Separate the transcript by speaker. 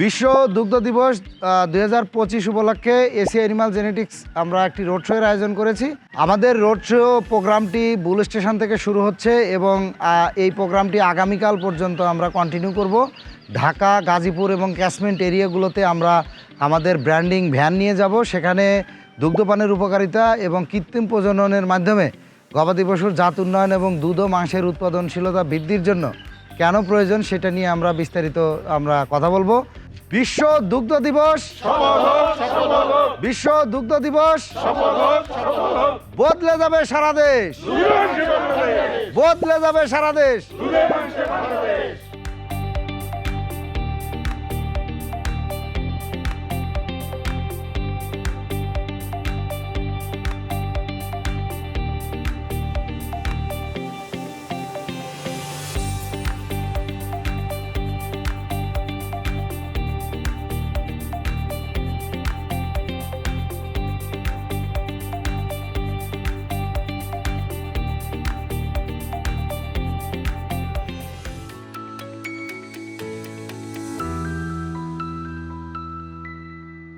Speaker 1: বিশ্ব দুগ্ধ দিবস দুই হাজার পঁচিশ উপলক্ষে এসি অ্যানিমাল জেনেটিক্স আমরা একটি রোড শোয়ের আয়োজন করেছি। আমাদের রোড শো প্রোগ্রামটি বুল স্টেশন থেকে শুরু হচ্ছে এবং এই প্রোগ্রামটি আগামীকাল পর্যন্ত আমরা কন্টিনিউ করব। ঢাকা, গাজীপুর এবং ক্যাশমেন্ট এরিয়াগুলোতে আমরা আমাদের ব্র্যান্ডিং ভ্যান নিয়ে যাব। সেখানে দুগ্ধপানের উপকারিতা এবং কৃত্রিম প্রজননের মাধ্যমে গবাদি পশুর জাত উন্নয়ন এবং দুধ ও মাংসের উৎপাদনশীলতা বৃদ্ধির জন্য কেন প্রয়োজন সেটা নিয়ে আমরা বিস্তারিত আমরা কথা বলব। বিশ্ব দুগ্ধ দিবস। বিশ্ব দুগ্ধ দিবস। বদলে যাবে সারা দেশ। বদলে যাবে সারা দেশ।